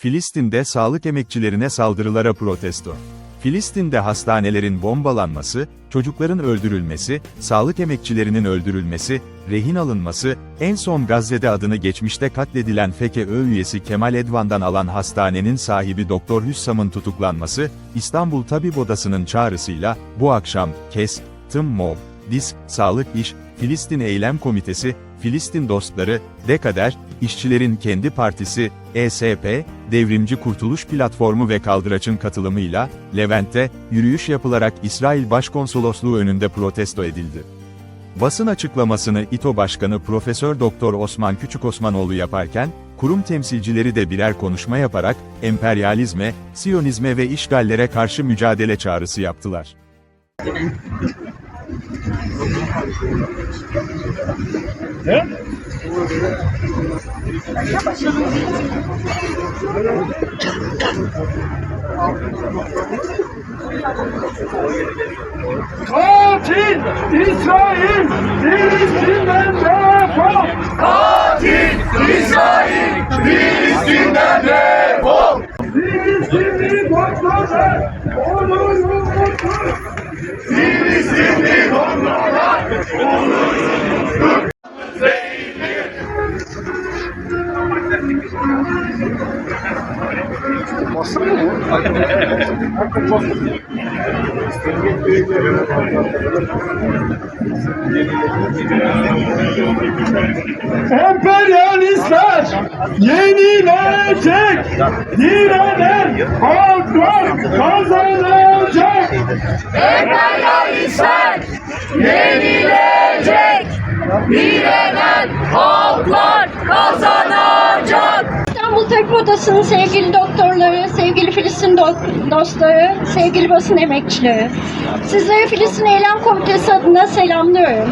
Filistin'de sağlık emekçilerine saldırılara protesto. Filistin'de hastanelerin bombalanması, çocukların öldürülmesi, sağlık emekçilerinin öldürülmesi, rehin alınması, en son Gazze'de adını geçmişte katledilen FKÖ üyesi Kemal Edvan'dan alan hastanenin sahibi Doktor Hüssam'ın tutuklanması, İstanbul Tabip Odası'nın çağrısıyla, bu akşam, KES, TIM MOB, DİSK, Sağlık İş, Filistin Eylem Komitesi, Filistin Dostları, DEKADER, İşçilerin Kendi Partisi, ESP, Devrimci Kurtuluş Platformu ve Kaldıraç'ın katılımıyla, Levent'te, yürüyüş yapılarak İsrail Başkonsolosluğu önünde protesto edildi. Basın açıklamasını İTO Başkanı Profesör Doktor Osman Küçükosmanoğlu yaparken, kurum temsilcileri de birer konuşma yaparak, emperyalizme, siyonizme ve işgallere karşı mücadele çağrısı yaptılar. Katil İsrail Filistin'den defol! Katil İsrail Emperyalistler yenilecek, direnen halklar kazanacak. Emperyalistler yenilecek, direnen halklar kazanacak. Tabip Odası'nın sevgili doktorları, sevgili Filistin do- dostları, sevgili basın emekçileri. Sizleri Filistin Eylem Komitesi adına selamlıyorum.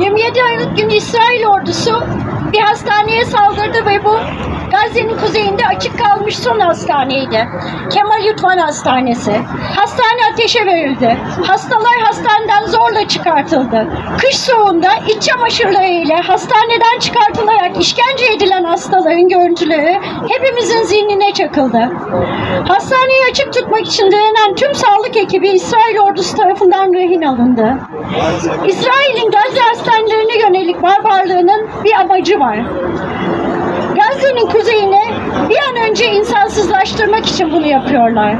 27 Aralık günü İsrail ordusu bir hastaneye saldırdı ve bu Gazze'nin kuzeyinde açık kalmış son hastaneydi. Kemal Yutman Hastanesi. Hastane ateşe verildi. Hastalar hastaneden zorla çıkartıldı. Kış soğuğunda iç çamaşırlarıyla hastaneden çıkartılarak işkence edilen hastaların görüntüleri hepimizin zihnine çakıldı. Hastaneyi açık tutmak için direnen tüm sağlık ekibi İsrail ordusu tarafından rehin alındı. İsrail'in Gazze hastanelerine yönelik barbarlığının bir amacı var. Gazze'nin kuzeyini bir an önce insansızlaştırmak için bunu yapıyorlar.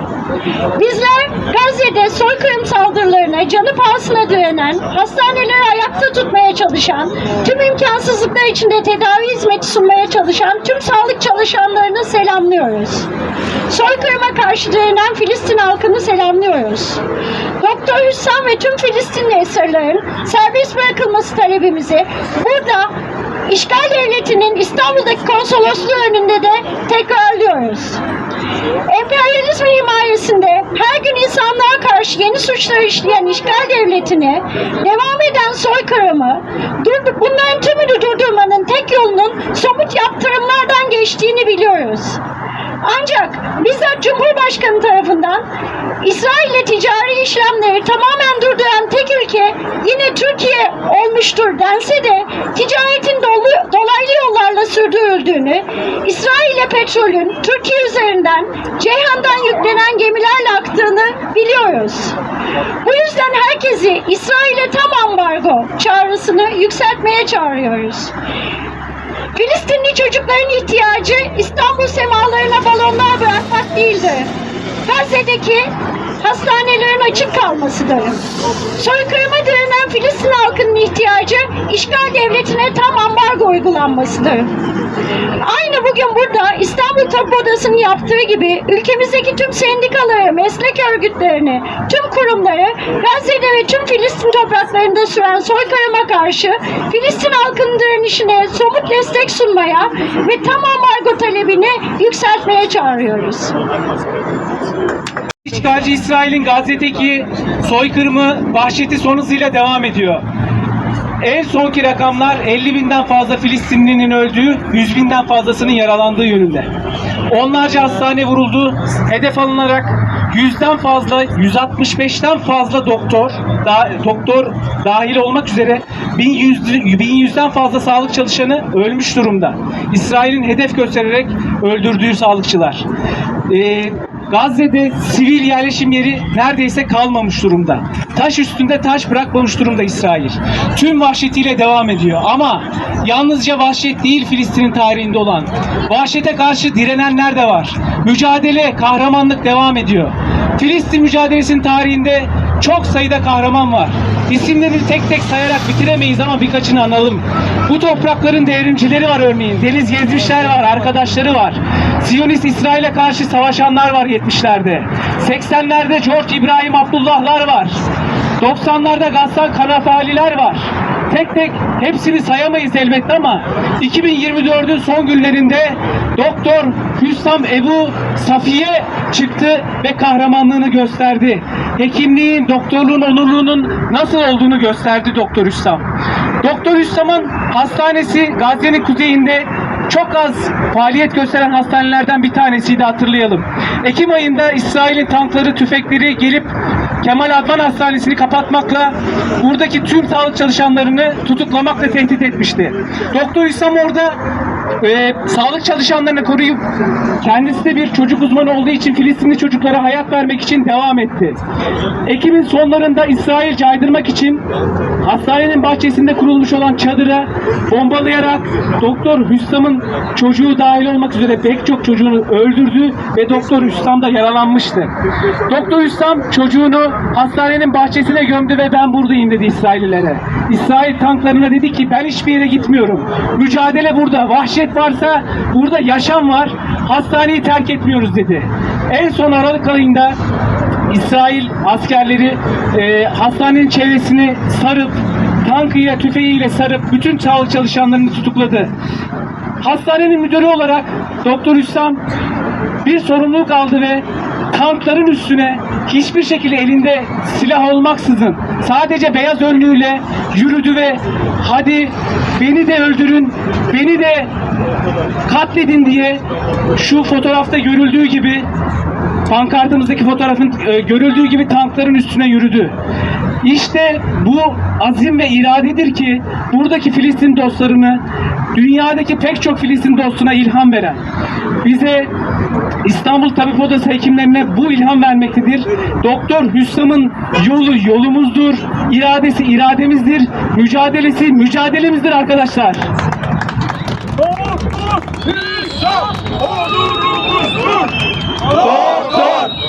Bizler Gazze'de soykırım saldırılarına canı pahasına direnen, hastaneleri ayakta tutmaya çalışan, tüm imkansızlıklar içinde tedavi hizmeti sunmaya çalışan tüm sağlık çalışanlarını selamlıyoruz. Soykırıma karşı direnen Filistin halkını selamlıyoruz. Doktor Hüssam ve tüm Filistinli esirlerin serbest bırakılması talebimizi burada işgal devletinin İstanbul'daki konsolosluğu önünde de tekrarlıyoruz. Emperyalizm himayesinde her gün insanlığa karşı yeni suçlar işleyen işgal devletini, devam eden soykırımı, bunların tümünü durdurmanın tek yolunun somut yaptırımlardan geçtiğini biliyoruz. Ancak bizzat Cumhurbaşkanı tarafından İsrail'le ticari işlemleri tamamen durduran tek ülke yine Türkiye olmuştur dense de ticaretin dolu, dolaylı yollarla sürdürüldüğünü, İsrail'e petrolün Türkiye üzerinden Ceyhan'dan yüklenen gemilerle aktığını biliyoruz. Bu yüzden herkesi İsrail'e tam ambargo çağrısını yükseltmeye çağırıyoruz. Filistinli çocukların ihtiyacı İstanbul semalarına balonlar bırakmak değildir. Gazze'deki hastanelerin açık kalmasıdır. Soykırıma direnen Filistin halkının ihtiyacı işgal devletine tam ambargo uygulanmasıdır. Aynı bugün burada İstanbul Tabip Odası'nın yaptığı gibi ülkemizdeki tüm sendikaları, meslek örgütlerini, tüm kurumları Gazze'de ve tüm Filistin topraklarında süren soykırıma karşı Filistin halkının direnişine somut destek sunmaya ve tam ambargo talebini yükseltmeye çağırıyoruz. İşgalci İsrail'in Gazze'deki soykırımı vahşeti son hızıyla devam ediyor. En sonki rakamlar 50 binden fazla Filistinlinin öldüğü, 100 binden fazlasının yaralandığı yönünde. Onlarca hastane vuruldu, hedef alınarak yüzden fazla, 165'ten fazla doktor, da, doktor dahil olmak üzere 1100, 1100'den fazla sağlık çalışanı ölmüş durumda. İsrail'in hedef göstererek öldürdüğü sağlıkçılar. Ee, Gazze'de sivil yerleşim yeri neredeyse kalmamış durumda. Taş üstünde taş bırakmamış durumda İsrail. Tüm vahşetiyle devam ediyor. Ama yalnızca vahşet değil Filistin'in tarihinde olan. Vahşete karşı direnenler de var. Mücadele, kahramanlık devam ediyor. Filistin mücadelesinin tarihinde çok sayıda kahraman var. İsimlerini tek tek sayarak bitiremeyiz ama birkaçını analım. Bu toprakların devrimcileri var örneğin. Deniz gezmişler var, arkadaşları var. Siyonist İsrail'e karşı savaşanlar var 70'lerde. 80'lerde George İbrahim Abdullahlar var. 90'larda Gassan Kanafaliler var. Tek tek hepsini sayamayız elbette ama 2024'ün son günlerinde Doktor Hüsam Ebu Safiye çıktı ve kahramanlığını gösterdi. Hekimliğin, doktorluğun onurluğunun nasıl olduğunu gösterdi Doktor Hüsam. Doktor Hüsam'ın hastanesi Gazze'nin kuzeyinde çok az faaliyet gösteren hastanelerden bir tanesiydi hatırlayalım. Ekim ayında İsrail'in tankları, tüfekleri gelip Kemal Advan Hastanesi'ni kapatmakla buradaki tüm sağlık çalışanlarını tutuklamakla tehdit etmişti. Doktor İslam orada e, sağlık çalışanlarını koruyup kendisi de bir çocuk uzmanı olduğu için Filistinli çocuklara hayat vermek için devam etti. Ekim'in sonlarında İsrail caydırmak için hastanenin bahçesinde kurulmuş olan çadıra bombalayarak Doktor Hüssam'ın çocuğu dahil olmak üzere pek çok çocuğunu öldürdü ve Doktor Hüssam da yaralanmıştı. Doktor Hüssam çocuğunu hastanenin bahçesine gömdü ve ben buradayım dedi İsraillilere. İsrail tanklarına dedi ki ben hiçbir yere gitmiyorum. Mücadele burada. Vahşet varsa burada yaşam var. Hastaneyi terk etmiyoruz dedi. En son Aralık ayında İsrail askerleri e, hastanenin çevresini sarıp tankıyla tüfeğiyle sarıp bütün sağlık çalışanlarını tutukladı. Hastanenin müdürü olarak Doktor Hüssam bir sorumluluk aldı ve tankların üstüne hiçbir şekilde elinde silah olmaksızın sadece beyaz önlüğüyle yürüdü ve hadi beni de öldürün, beni de katledin diye şu fotoğrafta görüldüğü gibi pankartımızdaki fotoğrafın e, görüldüğü gibi tankların üstüne yürüdü. İşte bu azim ve iradedir ki buradaki Filistin dostlarını dünyadaki pek çok Filistin dostuna ilham veren. Bize İstanbul Tabip Odası hekimlerine bu ilham vermektedir. Doktor Hüssam'ın yolu yolumuzdur, iradesi irademizdir, mücadelesi mücadelemizdir arkadaşlar. Doktor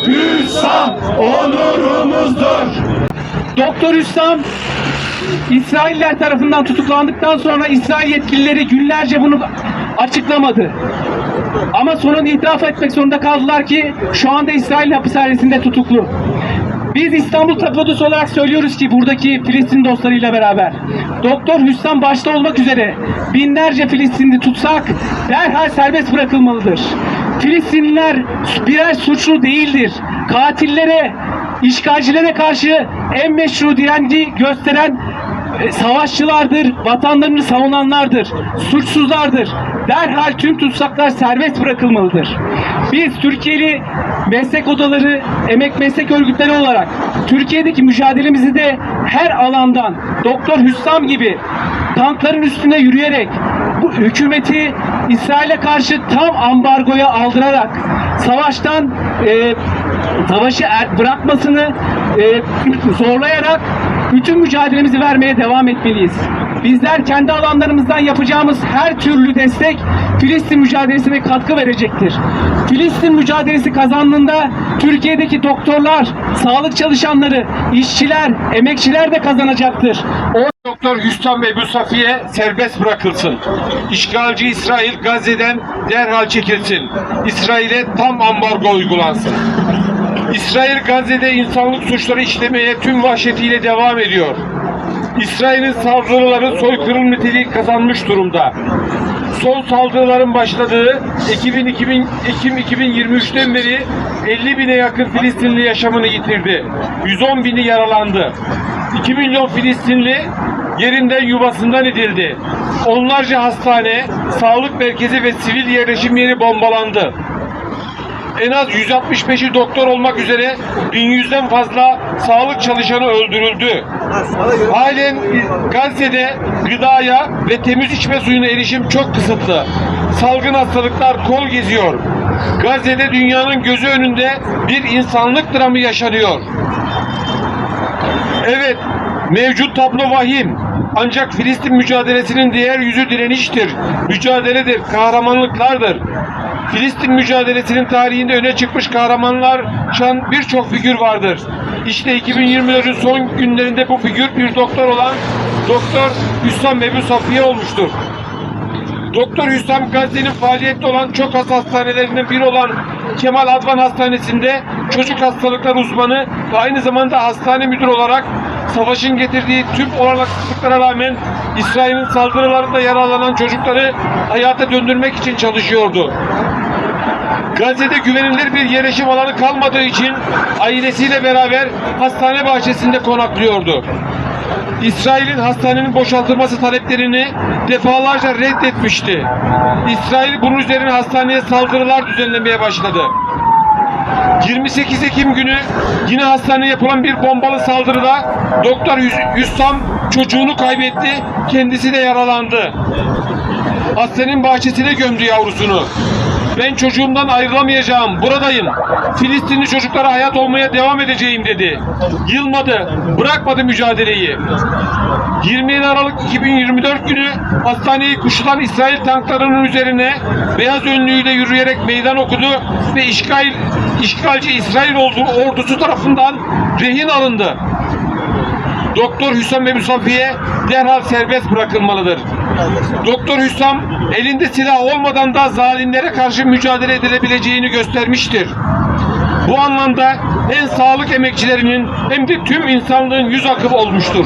Hüsam onurumuzdur. Doktor Hüssam İsrailler tarafından tutuklandıktan sonra İsrail yetkilileri günlerce bunu açıklamadı. Ama sonunda itiraf etmek zorunda kaldılar ki şu anda İsrail hapishanesinde tutuklu. Biz İstanbul Tabip Odası olarak söylüyoruz ki buradaki Filistin dostlarıyla beraber Doktor Hüssam başta olmak üzere binlerce Filistinli tutsak derhal serbest bırakılmalıdır. Filistinliler birer suçlu değildir. Katillere, işgalcilere karşı en meşru direnci gösteren e, savaşçılardır, vatanlarını savunanlardır, suçsuzlardır. Derhal tüm tutsaklar serbest bırakılmalıdır. Biz Türkiye'li meslek odaları, emek meslek örgütleri olarak Türkiye'deki mücadelemizi de her alandan Doktor Hüssam gibi tankların üstüne yürüyerek bu hükümeti İsrail'e karşı tam ambargoya aldırarak savaştan e, savaşı er- bırakmasını e, zorlayarak bütün mücadelemizi vermeye devam etmeliyiz. Bizler kendi alanlarımızdan yapacağımız her türlü destek Filistin mücadelesine katkı verecektir. Filistin mücadelesi kazandığında Türkiye'deki doktorlar, sağlık çalışanları, işçiler, emekçiler de kazanacaktır. O Doktor Hüsam Ebu Safiye serbest bırakılsın. İşgalci İsrail Gazze'den derhal çekilsin. İsrail'e tam ambargo uygulansın. İsrail Gazze'de insanlık suçları işlemeye tüm vahşetiyle devam ediyor. İsrail'in saldırıları soykırım niteliği kazanmış durumda. Son saldırıların başladığı Ekim, 2000, Ekim 2023'ten beri 50 bine yakın Filistinli yaşamını yitirdi. 110 bini yaralandı. 2 milyon Filistinli yerinden yuvasından edildi. Onlarca hastane, sağlık merkezi ve sivil yerleşim yeri bombalandı. En az 165'i doktor olmak üzere 1100'den fazla sağlık çalışanı öldürüldü. Halen Gazze'de gıdaya ve temiz içme suyuna erişim çok kısıtlı. Salgın hastalıklar kol geziyor. Gazze'de dünyanın gözü önünde bir insanlık dramı yaşanıyor. Evet, mevcut tablo vahim. Ancak Filistin mücadelesinin diğer yüzü direniştir, mücadeledir, kahramanlıklardır. Filistin mücadelesinin tarihinde öne çıkmış kahramanlar şan birçok figür vardır. İşte 2024'ün son günlerinde bu figür bir doktor olan Doktor Hüsam Ebu Safiye olmuştur. Doktor Hüsam Gazze'nin faaliyette olan çok az hastanelerinden biri olan Kemal Advan Hastanesi'nde çocuk hastalıklar uzmanı ve aynı zamanda hastane müdürü olarak savaşın getirdiği tüm olanaksızlıklara rağmen İsrail'in saldırılarında yaralanan çocukları hayata döndürmek için çalışıyordu. Gazze'de güvenilir bir yerleşim alanı kalmadığı için ailesiyle beraber hastane bahçesinde konaklıyordu. İsrail'in hastanenin boşaltılması taleplerini defalarca reddetmişti. İsrail bunun üzerine hastaneye saldırılar düzenlemeye başladı. 28 Ekim günü yine hastaneye yapılan bir bombalı saldırıda Doktor Hüs- Hüsam çocuğunu kaybetti, kendisi de yaralandı. Hastanenin bahçesine gömdü yavrusunu. Ben çocuğumdan ayrılamayacağım, buradayım. Filistinli çocuklara hayat olmaya devam edeceğim dedi. Yılmadı, bırakmadı mücadeleyi. 27 Aralık 2024 günü hastaneyi kuşatan İsrail tanklarının üzerine beyaz önlüğüyle yürüyerek meydan okudu ve işgal işgalci İsrail ordu- ordusu tarafından rehin alındı. Doktor Hüsam Ebu Safiye derhal serbest bırakılmalıdır. Doktor Hüsam elinde silah olmadan da zalimlere karşı mücadele edilebileceğini göstermiştir. Bu anlamda hem sağlık emekçilerinin hem de tüm insanlığın yüz akı olmuştur.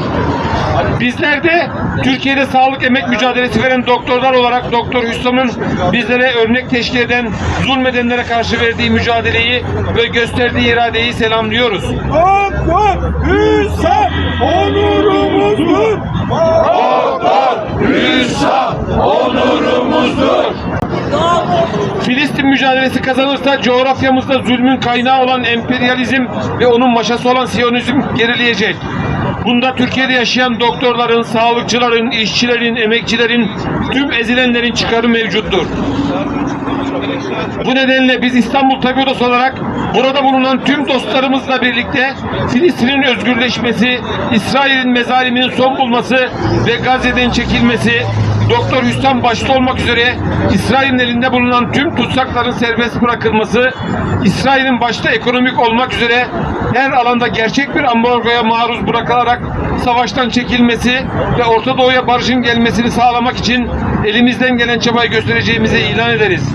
Bizler de Türkiye'de sağlık emek mücadelesi veren doktorlar olarak Doktor Hüsam'ın bizlere örnek teşkil eden zulmedenlere karşı verdiği mücadeleyi ve gösterdiği iradeyi selamlıyoruz. Doktor Hüsam onurumuzdur. Doktor Hüsam onurumuzdur. Filistin mücadelesi kazanırsa coğrafyamızda zulmün kaynağı olan emperyalizm ve onun maşası olan Siyonizm gerileyecek. Bunda Türkiye'de yaşayan doktorların, sağlıkçıların, işçilerin, emekçilerin, tüm ezilenlerin çıkarı mevcuttur. Bu nedenle biz İstanbul Tabip Odası olarak burada bulunan tüm dostlarımızla birlikte Filistin'in özgürleşmesi, İsrail'in mezaliminin son bulması ve Gazze'den çekilmesi, Doktor Hüsam başta olmak üzere İsrail'in elinde bulunan tüm tutsakların serbest bırakılması, İsrail'in başta ekonomik olmak üzere her alanda gerçek bir ambargoya maruz bırakılarak savaştan çekilmesi ve Orta Doğu'ya barışın gelmesini sağlamak için elimizden gelen çabayı göstereceğimizi ilan ederiz.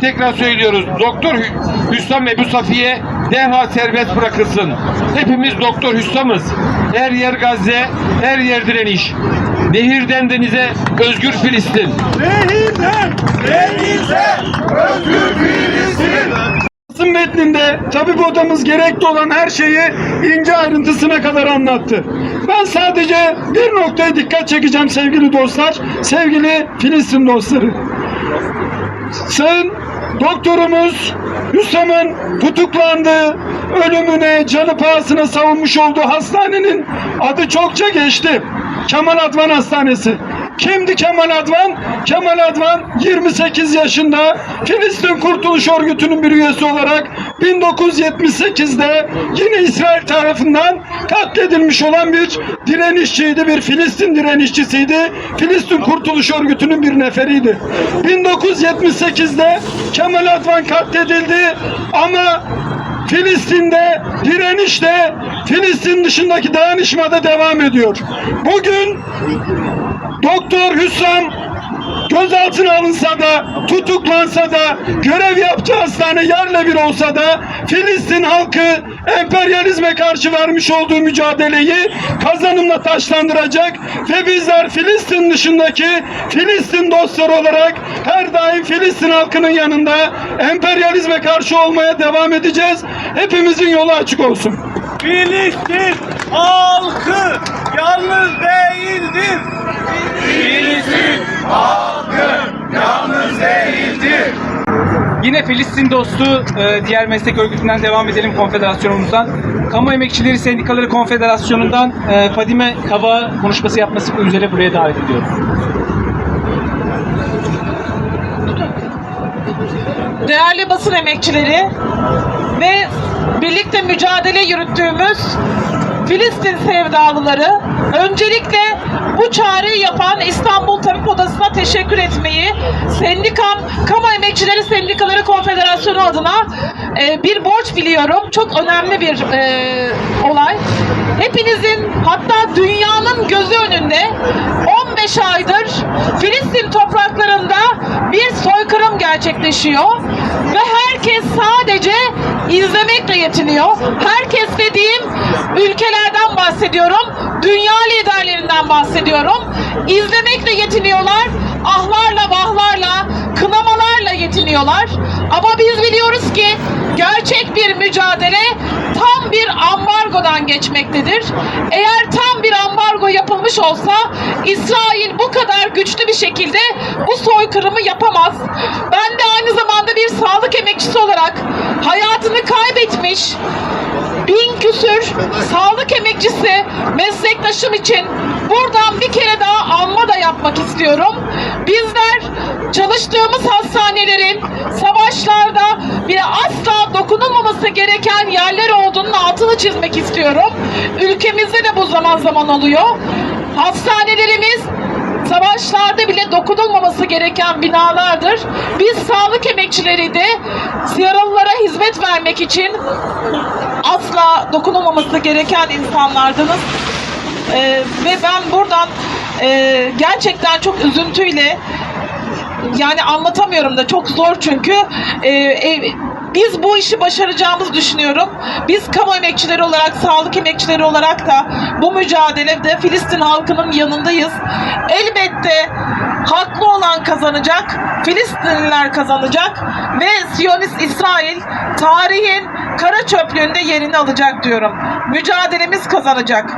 Tekrar söylüyoruz. Doktor Hü- Hüsam Ebu Safiye derhal serbest bırakılsın. Hepimiz Doktor Hüsam'ız. Her yer Gazze, her yer direniş. Nehirden denize özgür Filistin. Nehirden denize özgür Filistin. Basın metninde tabip odamız gerekli olan her şeyi ince ayrıntısına kadar anlattı. Ben sadece bir noktaya dikkat çekeceğim sevgili dostlar, sevgili Filistin dostları. Sayın doktorumuz Hüsam'ın tutuklandığı, ölümüne, canı pahasına savunmuş olduğu hastanenin adı çokça geçti. Kemal Advan Hastanesi. Kimdi Kemal Advan? Kemal Advan 28 yaşında Filistin Kurtuluş Örgütü'nün bir üyesi olarak 1978'de yine İsrail tarafından katledilmiş olan bir direnişçiydi, bir Filistin direnişçisiydi. Filistin Kurtuluş Örgütü'nün bir neferiydi. 1978'de Kemal Advan katledildi ama Filistin'de direniş de Filistin dışındaki dayanışma da devam ediyor. Bugün Doktor Hüsam gözaltına alınsa da, tutuklansa da, görev yaptığı hastane yerle bir olsa da Filistin halkı emperyalizme karşı vermiş olduğu mücadeleyi kazanımla taşlandıracak ve bizler Filistin dışındaki Filistin dostları olarak her daim Filistin halkının yanında emperyalizme karşı olmaya devam edeceğiz. Hepimizin yolu açık olsun. Filistin halkı yalnız değildir. Filistin halkı Yine Filistin dostu e, diğer meslek örgütünden devam edelim konfederasyonumuzdan. Kamu Emekçileri Sendikaları Konfederasyonu'ndan e, Fadime Kava konuşması yapması üzere buraya davet ediyoruz. değerli basın emekçileri ve birlikte mücadele yürüttüğümüz Filistin sevdalıları öncelikle bu çağrıyı yapan İstanbul Tabip Odası'na teşekkür etmeyi sendikam Kamu Emekçileri Sendikaları Konfederasyonu adına e, bir borç biliyorum. Çok önemli bir e, olay. Hepinizin hatta dünyanın gözü önünde 15 aydır Filistin topraklarında bir soykırım gerçekleşiyor ve herkes sadece izlemekle yetiniyor. Herkes dediğim ülkelerden bahsediyorum. Dünya liderlerinden bahsediyorum. İzlemekle yetiniyorlar. Ahlarla, vahlarla, kınamalarla yetiniyorlar. Ama biz biliyoruz ki gerçek bir mücadele tam bir ambargodan geçmektedir. Eğer tam bir ambargo yapılmış olsa İsrail bu kadar güçlü bir şekilde bu soykırımı yapamaz. Ben de aynı zamanda bir sağlık emekçisi olarak hayatını kaybetmiş bin küsür sağlık emekçisi meslektaşım için buradan bir kere daha anma da yapmak istiyorum. Bizler çalıştığımız hastanelerin savaşlarda bir asla dokunulmaması gereken yerler olduğunun altını çizmek istiyorum. Ülkemizde de bu zaman zaman oluyor. Hastanelerimiz savaşlarda bile dokunulmaması gereken binalardır. Biz sağlık emekçileri de yaralılara hizmet vermek için asla dokunulmaması gereken insanlardınız. Ee, ve ben buradan e, gerçekten çok üzüntüyle yani anlatamıyorum da çok zor çünkü e, biz bu işi başaracağımızı düşünüyorum. Biz kamu emekçileri olarak, sağlık emekçileri olarak da bu mücadelede Filistin halkının yanındayız. Elbette haklı olan kazanacak, Filistinliler kazanacak ve Siyonist İsrail tarihin kara çöplüğünde yerini alacak diyorum. Mücadelemiz kazanacak.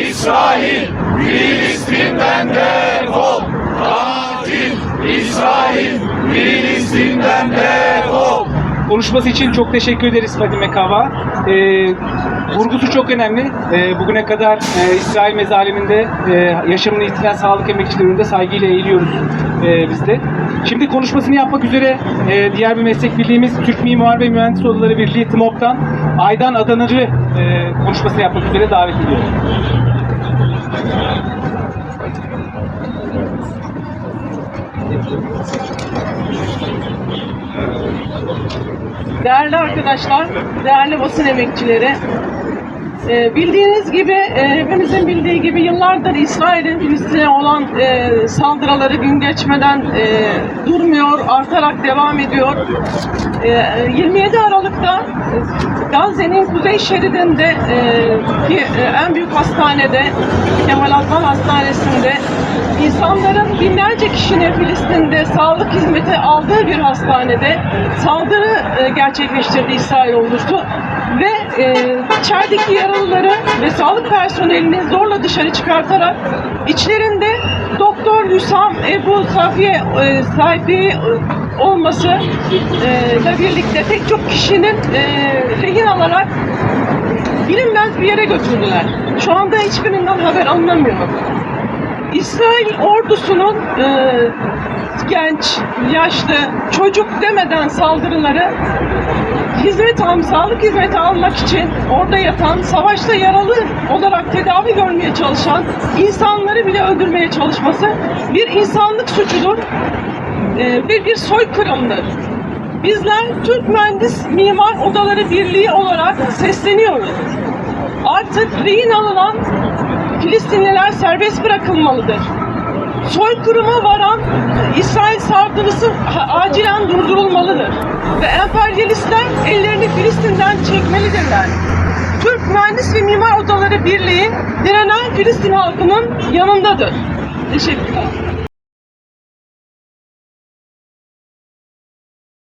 İsrail Filistin'den defol. Katil İsrail Filistin'den defol. Konuşması için çok teşekkür ederiz Fadime Kava. E, vurgusu çok önemli. E, bugüne kadar e, İsrail mezaliminde e, yaşamını yitiren sağlık emekçilerinde saygıyla eğiliyoruz e, biz de. Şimdi konuşmasını yapmak üzere e, diğer bir meslek birliğimiz Türk Mimar ve Mühendis Odaları Birliği TMOB'dan Aydan Adanır'ı e, konuşmasını yapmak üzere davet ediyoruz. Değerli arkadaşlar, değerli basın emekçileri, e, bildiğiniz gibi, e, hepimizin bildiği gibi yıllardır İsrail'in Filistin'e olan e, saldırıları gün geçmeden durmuyor, artarak devam ediyor. E, 27 Aralık'ta Gazze'nin kuzey şeridinde en büyük hastanede, Kemal Adnan Hastanesi'nde insanların binlerce kişinin Filistin'de sağlık hizmeti aldığı bir hastanede saldırı e, gerçekleştirdi İsrail ordusu ve e, içerideki yaralıları ve sağlık personelini zorla dışarı çıkartarak içlerinde Doktor Hüsam Ebu Safiye e, e, olması e, ile birlikte pek çok kişinin e, rehin alarak bilinmez bir yere götürdüler. Şu anda hiçbirinden haber alınamıyor. İsrail ordusunun e, genç, yaşlı, çocuk demeden saldırıları hizmet al, sağlık hizmeti almak için orada yatan, savaşta yaralı olarak tedavi görmeye çalışan insanları bile öldürmeye çalışması bir insanlık suçudur e, ve bir soykırımdır. Bizler Türk Mühendis Mimar Odaları Birliği olarak sesleniyoruz. Artık rehin alınan Filistinliler serbest bırakılmalıdır. Soykırıma varan İsrail saldırısı acilen durdurulmalıdır. Ve emperyalistler ellerini Filistin'den çekmelidirler. Türk Mühendis ve Mimar Odaları Birliği direnen Filistin halkının yanındadır. Teşekkürler.